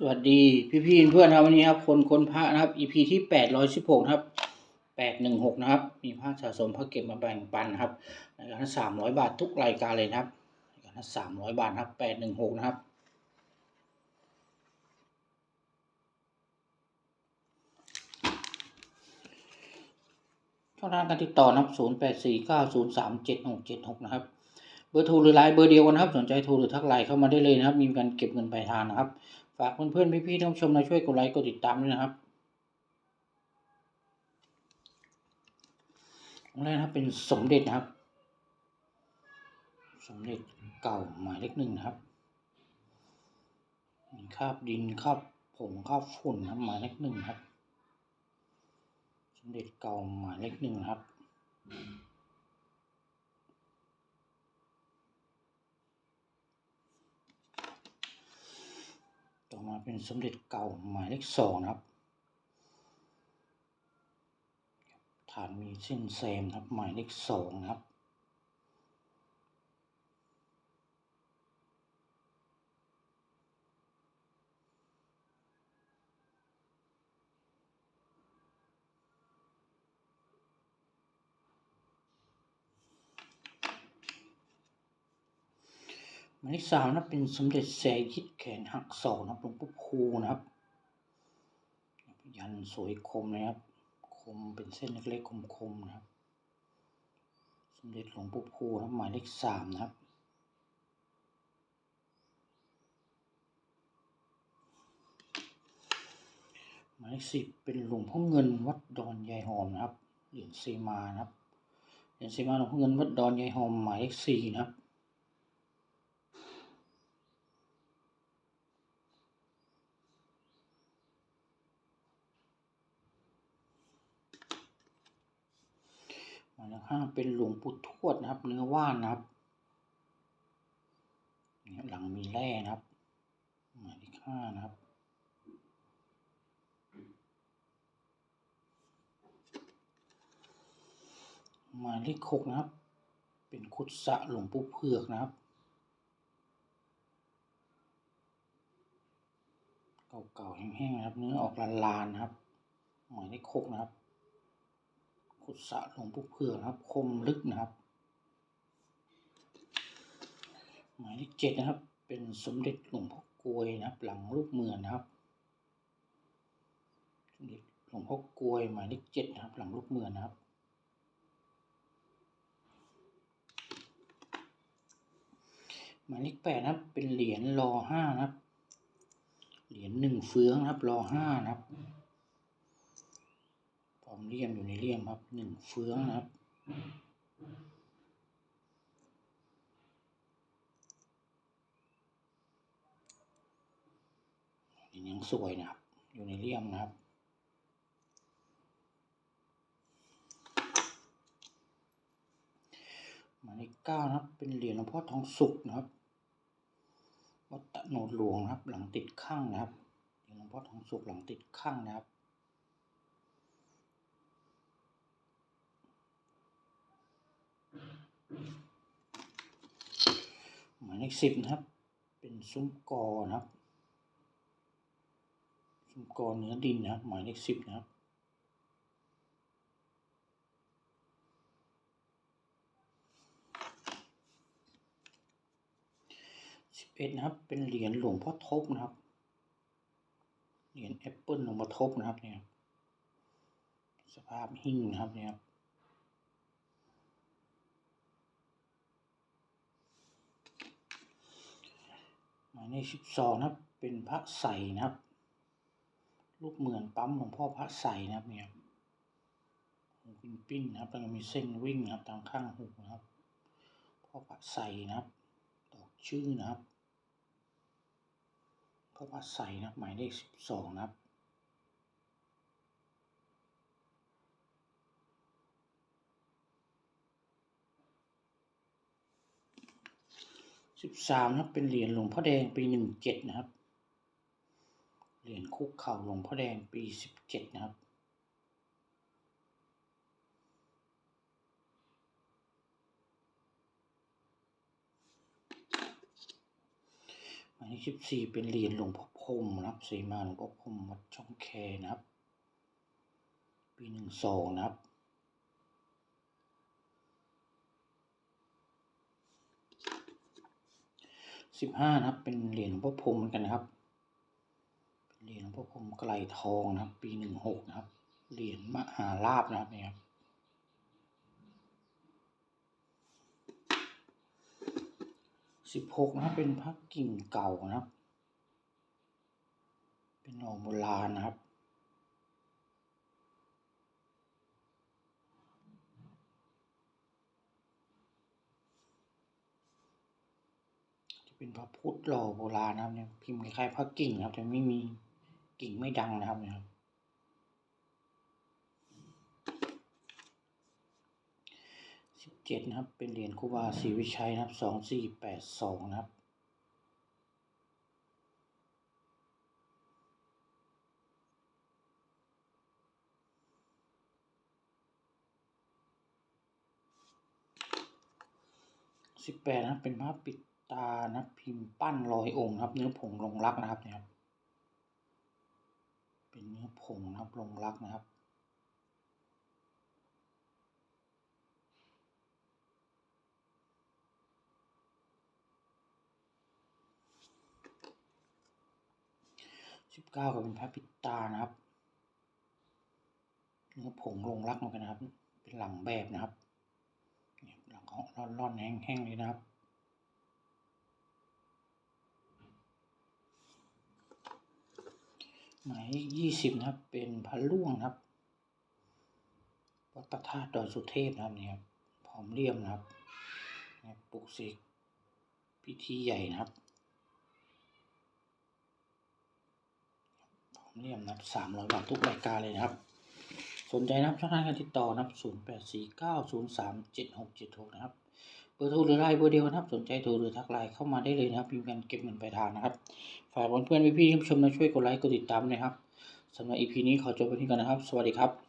สวัสดีพี่พี่เพื่อนครับวันนี้ครับคนคนพระนะครับ EP ที่แปดร้อยสิบหกนะครับแปดหนึ่งหกนะครับ มีพระสะสมพระเก็บมาแบ่งปันครับในการสามร้อยบาททุกรายการเลยนะครับในการสามร้อยบาทครับแปดหนึ่งหกนะครับ ช่องทางการติดต่อนะครับ0 8 4 9 0 3 7 6 7 6นะครับเบอร์โทรหรือไลน์เบอร์เดียวกันนะครับ สนใจโทรหรือทักไลน์เข้ามาได้เลยนะครับ มีการเก็บเงินปลายทางนะครับ ฝากเพื่อนๆพี่ๆท่านผู้ชมนะช่วยกดไลค์กดติดตามด้วยนะครับองแรกนะครับเป็นสมเด็จนะครับ สมเด็จเก่าหมายเลขหนึ่งนะครับมีคาบดินคาบผงคาบฝุ่นนะครับหมายเลขหนึ่งครับ สมเด็จเก่าหมายเลขหนึ่งครับ ต่อมา เป็นสมเด็จเก่าหมายเลขสองนะครับ ฐานมีเส้นเซมครับหมายเลขสองนะครับ มายเลขสามนะเป็นสมเด็จแสยิดแขนหักศอกนะครับหลวงปู่คูนะครับ ยันสวยคมนะครับ คมเป็นเส้นเล็กๆคมๆนะครับ สมเด็จหลวงปู่คูนะครับหมายเลขสามนะครับหมายเลขสิบเป็นหลวงพ่อเงินวัดดอนยายหอมนะครับเหรียญเซมานะครับเหรียญเซมาหลวงพ่อเงินวัดดอนยายหอมหมายเลขสี่นะครับ ข้าเป็นหลวงปู่ทวดนะครับ เนื้อว่านนะครับเนี่ยหลังมีแร่นะครับหมายเลขห้านะครับหมายเลขหกนะครับ เป็นคุดสะหลวงปู่เผือกนะครับเก่าๆแห้งๆนะครับ เนื้อออกลานๆนะครับหมายเลขหกนะครับ ขุดสะหลวงปู่เผือนะครับ คมลึกนะครับ หมายเลขเจ็ดนะครับ เป็นสมเด็จหลวงพ่อกลวยนะครับ หลังรูปเมือนนะครับสมเด็จหลวงพ่อกลวยหมายเลขเจ็ดนะครับ หลังรูปเมือนนะครับหมายเลขแปดนะครับ เป็นเหรียญรอห้านะครับ เหรียญหนึ่งเฟื้องนะครับรอห้านะครับ พร้อมเลี่ยมอยู่ในเลี่ยมครับหนึ่งเฟื้องนะครับยังสวยนะครับ อยู่ในเลี่ยมนะครับ มายเลขเก้านะครับ เป็นเหรียญหลวงพ่อทองสุกนะครับวัดตะโนดหลวงนะครับ หลังติดข้างนะครับเหรียญหลวงพ่อทองสุกหลังติดข้างนะครับ หมายเลขสิบนะครับ เป็นซุ้มกอนะครับ ซุ้มกอเนื้อดินนะครับ หมายเลขสิบนะครับสิบเอ็ดนะครับ เป็นเหรียญหลวงพ่อทบนะครับ เหรียญแอปเปิลหลวงพ่อทบนะครับเนี่ย สภาพหิ้งนะครับเนี่ยครับ หมายในสิบสองนะเป็นพระใสนะครับ รูปเหมือนปั๊มหลวงพ่อพระใสนะครับเนี่ยหูปิ้นปิ้นนะครับแล้วก็มีเส้นวิ่งนะครับตามข้างหูนะครับ พ่อพระใสนะครับตอกชื่อนะครับ พ่อพระใสนะครับหมายเลขสิบสองนะครับ สิบสามนะครับเป็นเหรียญหลวงพ่อแดงปีหนึ่งเจ็ดนะครับ เหรียญคุกเข่าหลวงพ่อแดงปีสิบเจ็ดนะครับหมายเลขสิบสี่เป็นเหรียญหลวงพ่อพรมนะครับสีมาหลวงพ่อพรมวัดช่องแคนะครับ ปีหนึ่งสองนะครับ สิบห้านะครับ เป็นเหรียญหลวงพ่อพรมเหมือนกันนะครับเหรียญหลวงพ่อพรมไกลทองนะครับ ปีหนึ่งหกนะครับ เหรียญมหาลาบนะครับเนี่ยครับสิบหกนะครับเป็นพระกิ่งเก่านะครับ เป็นหน่อโบราณนะครับ เป็นพระพุทธหล่อโบราณนะครับเนี่ยพิมพ์คล้ายๆพระกิ่งนะครับ แต่ไม่มีกิ่งไม่ดังนะครับเนี่ยครับสิบเจ็ดนะครับ เป็นเหรียญครูบาศรีวิชัยนะครับสองสี่แปดสองนะครับสิบแปดนะครับเป็นภาพปิด ตานะครับพิมพ์ปั้นรอยองค์ครับ เนื้อผงลงรักนะครับเนี่ยครับเป็นเนื้อผงนะครับลงรักนะครับสิบเก้าก็เป็นพระปิดตานะครับเนื้อผงลงรักเหมือนกันนะครับ เป็นหลังแบบนะครับเนี่ยหลังของร่อนๆแห้งๆเลยนะครับ หมายยี่สิบนะครับ เป็นพระล่วงนะครับวัดพระธาตุดอยสุเทพนะครับเนี่ยครับพร้อมเลี่ยมนะครับปลุกเสกพิธีใหญ่นะครับพร้อมเลี่ยมนะครับสามร้อยบาททุกรายการเลยนะครับ สนใจนะครับช่องทางการติดต่อนะครับศูนย์แปดสี่เก้าศูนย์สามเจ็ดหกเจ็ดหกนะครับ เบอร์โทรหรือไลน์เบอร์เดียวนะครับสนใจโทรหรือทักไลน์เข้ามาได้เลยนะครับมีการเก็บเงินปลายทางนะครับฝากเพื่อนๆพี่ๆที่ชมนะช่วยกดไลค์กดติดตามนะครับสำหรับ EP นี้ขอจบไปที่ก่อนนะครับ สวัสดีครับ